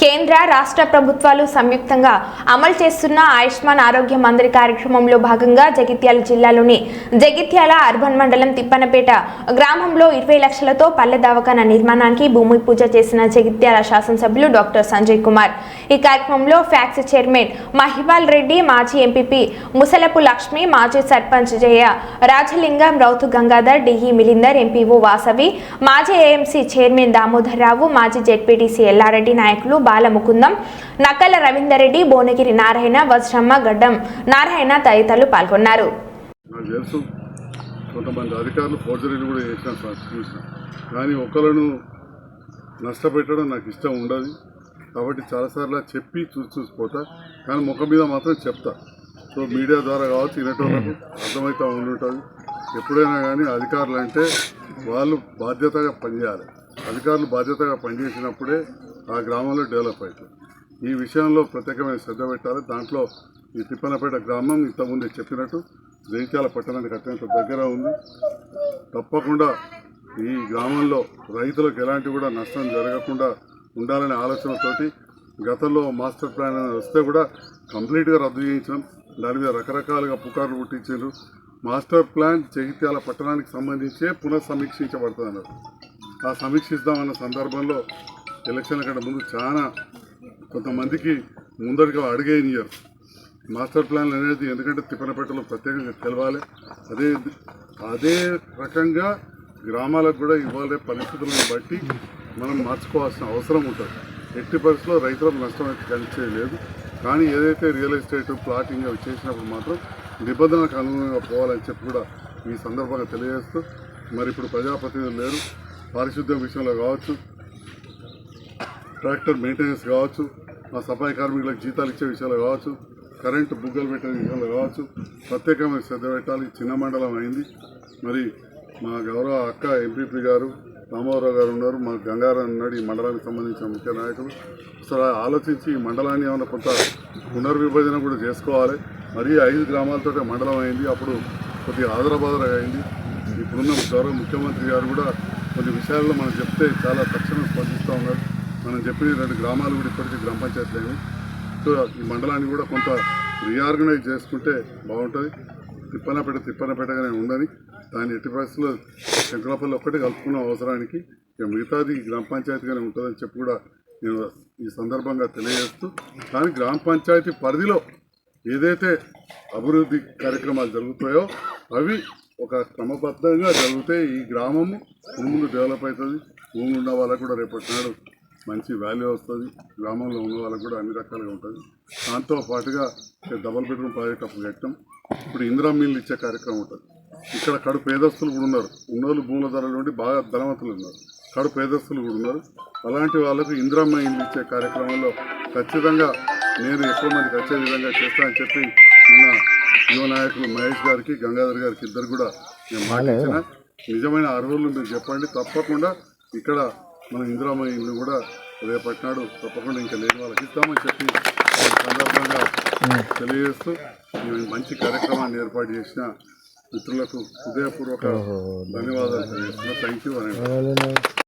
కేంద్ర రాష్ట్ర ప్రభుత్వాలు సంయుక్తంగా అమలు చేస్తున్న ఆయుష్మాన్ ఆరోగ్య మందిరి కార్యక్రమంలో భాగంగా జగిత్యాల జిల్లాలోని జగిత్యాల అర్బన్ మండలం తిప్పనపేట గ్రామంలో ఇరవై లక్షలతో పల్లె దవాఖాన నిర్మాణానికి భూమి పూజ చేసిన జగిత్యాల శాసనసభ్యులు డాక్టర్ సంజయ్ కుమార్. ఈ కార్యక్రమంలో ఫ్యాక్స్ చైర్మన్ మహిపాల్ రెడ్డి మాజీ ఎంపీపీ ముసలపు లక్ష్మి మాజీ సర్పంచ్ జయ రాజలింగం రౌతు గంగాధర్ డిఈ మిలిందర్ ఎంపీఓ వాసవి మాజీ ఏఎంసీ చైర్మన్ దామోదర్ రావు మాజీ జెడ్పీటీసీ ఎల్లారెడ్డి నాయకులు బాలముకుందం. నక్కల రవీందర్ రెడ్డి భువనగిరి నారాయణ వజ్రమ్మ గడ్డం నారాయణ తదితరులు పాల్గొన్నారు. నాకు తెలుసు కొంతమంది అధికారులు ఫోర్జరీలు కూడా చేసిన చూసిన. కానీ ఒకళ్ళను నష్టపెట్టడం నాకు ఇష్టం ఉండదు. కాబట్టి చాలాసార్లు చెప్పి చూసి చూసిపోతా. కానీ ముఖం మీద మాత్రం చెప్తా. సో మీడియా ద్వారా కావచ్చు వినేటోళ్ళకు అర్థమవుతూ ఉండుంటుంది. ఎప్పుడైనా కానీ అధికారులు అంటే వాళ్ళు బాధ్యతగా పనిచేయాలి. అధికారులు బాధ్యతగా పనిచేసినప్పుడే ఆ గ్రామంలో డెవలప్ అవుతుంది ఈ విషయంలో ప్రత్యేకమైన శ్రద్ధ పెట్టాలి. దాంట్లో ఈ తిప్పనపేట గ్రామం ఇంతకుముందే చెప్పినట్టు జైత్యాల పట్టణానికి అత్యంత దగ్గర ఉంది. తప్పకుండా ఈ గ్రామంలో రైతులకు ఎలాంటి కూడా నష్టం జరగకుండా ఉండాలనే ఆలోచనతోటి గతంలో మాస్టర్ ప్లాన్ వస్తే కూడా కంప్లీట్గా రద్దు చేయించడం దాని మీద రకరకాలుగా పుకార్లు పుట్టించారు మాస్టర్ ప్లాన్ జగిత్యాల పట్టణానికి సంబంధించే పునఃసమీక్షించబడుతుంది అన్నారు ఆ సమీక్షిస్తామన్న సందర్భంలో ఎలక్షన్ల కంటే ముందు చాలా కొంతమందికి ముందరిగా అడిగేయనియరు మాస్టర్ ప్లాన్లు అనేది ఎందుకంటే తిప్పనపేటలో ప్రత్యేకంగా తెలవాలి. అదే అదే రకంగా గ్రామాలకు కూడా ఇవ్వాలే పరిస్థితులను బట్టి మనం మార్చుకోవాల్సిన అవసరం ఉంటుంది. ఎట్టి పరిస్థితుల్లో రైతులకు నష్టం అయితే కలిసేయలేదు. కానీ ఏదైతే రియల్ ఎస్టేట్ ప్లాటింగ్ అవి చేసినప్పుడు మాత్రం నిబంధనలకు అనుగుణంగా పోవాలని చెప్పి కూడా ఈ సందర్భంగా తెలియజేస్తూ మరి ఇప్పుడు ప్రజాప్రతినిధులు లేరు. పారిశుద్ధ్యం విషయంలో కావచ్చు ట్రాక్టర్ మెయింటెనెన్స్ కావచ్చు మా సఫాయి కార్మికులకు జీతాలు ఇచ్చే విషయంలో కావచ్చు కరెంటు బుగ్గలు పెట్టే విషయంలో కావచ్చు ప్రత్యేకమైన శ్రద్ధ పెట్టాలి చిన్న మండలం అయింది. మరి మా గౌరవ అక్క ఎంపీపీ గారు రామారావు గారు ఉన్నారు మా గంగారావు ఉన్నాడు ఈ మండలానికి సంబంధించిన ముఖ్య నాయకులు. అసలు ఆలోచించి ఈ మండలాన్ని ఏమైనా కొంత పునర్విభజన కూడా చేసుకోవాలి. మరి ఐదు గ్రామాలతో మండలం అయింది అప్పుడు కొద్దిగా ఆదరబాదర అయింది. ఇప్పుడున్న గౌరవ ముఖ్యమంత్రి గారు కూడా కొన్ని విషయాల్లో మనం చెప్తే చాలా తక్షణం స్పందిస్తూ ఉన్నారు. మనం చెప్పిన రెండు గ్రామాలు కూడా ఇప్పటికీ గ్రామ పంచాయతీలేవి. సో ఈ మండలాన్ని కూడా కొంత రీఆర్గనైజ్ చేసుకుంటే బాగుంటుంది. తిప్పనపేట తిప్పనపేటగానే ఉందని దాని ఎట్టి పరిస్థితుల్లో శంకరాపల్లి ఒక్కటి కలుపుకున్న అవసరానికి మిగతాది గ్రామ పంచాయతీగానే ఉంటుందని చెప్పి కూడా నేను ఈ సందర్భంగా తెలియజేస్తూ కానీ గ్రామ పంచాయతీ పరిధిలో ఏదైతే అభివృద్ధి కార్యక్రమాలు జరుగుతాయో అవి ఒక క్రమబద్ధంగా జరిగితే ఈ గ్రామము భూములు డెవలప్ అవుతుంది. భూములు ఉన్న వాళ్ళకు కూడా రేపటి నాడు మంచి వాల్యూ వస్తుంది. గ్రామంలో ఉన్న వాళ్ళకు కూడా అన్ని రకాలుగా ఉంటుంది. దాంతో పాటుగా డబల్ బెడ్రూమ్ ప్రాజెక్ట్ అప్పుడు కట్టడం ఇప్పుడు ఇందిరా మిల్లు ఇచ్చే కార్యక్రమం ఉంటుంది. ఇక్కడ కడు పేదస్తులు కూడా ఉన్నారు. ఉన్నోళ్ళు భూముల ధరలు నుండి బాగా ధనవంతులు ఉన్నారు. కడు పేదస్తులు కూడా ఉన్నారు. అలాంటి వాళ్ళకు ఇందిరమ్మ ఇల్లు ఇచ్చే కార్యక్రమంలో ఖచ్చితంగా నేను ఎక్కువ మందికి వచ్చే విధంగా చేస్తానని చెప్పి మన యువ నాయకులు మహేష్ గారికి గంగాధర్ గారికి ఇద్దరు కూడా నేను మాట ఇచ్చిన నిజమైన అర్హులు మీరు చెప్పండి. తప్పకుండా ఇక్కడ మన ఇందిరామ ఇల్లు కూడా రేపటి నాడు తప్పకుండా ఇంకా లేని వాళ్ళకి ఇస్తామని చెప్పి సందర్భంగా తెలియజేస్తూ మంచి కార్యక్రమాన్ని ఏర్పాటు చేసిన మిత్రులకు హృదయపూర్వక ధన్యవాదాలు. తెలియజేస్తున్నా థ్యాంక్ యూ.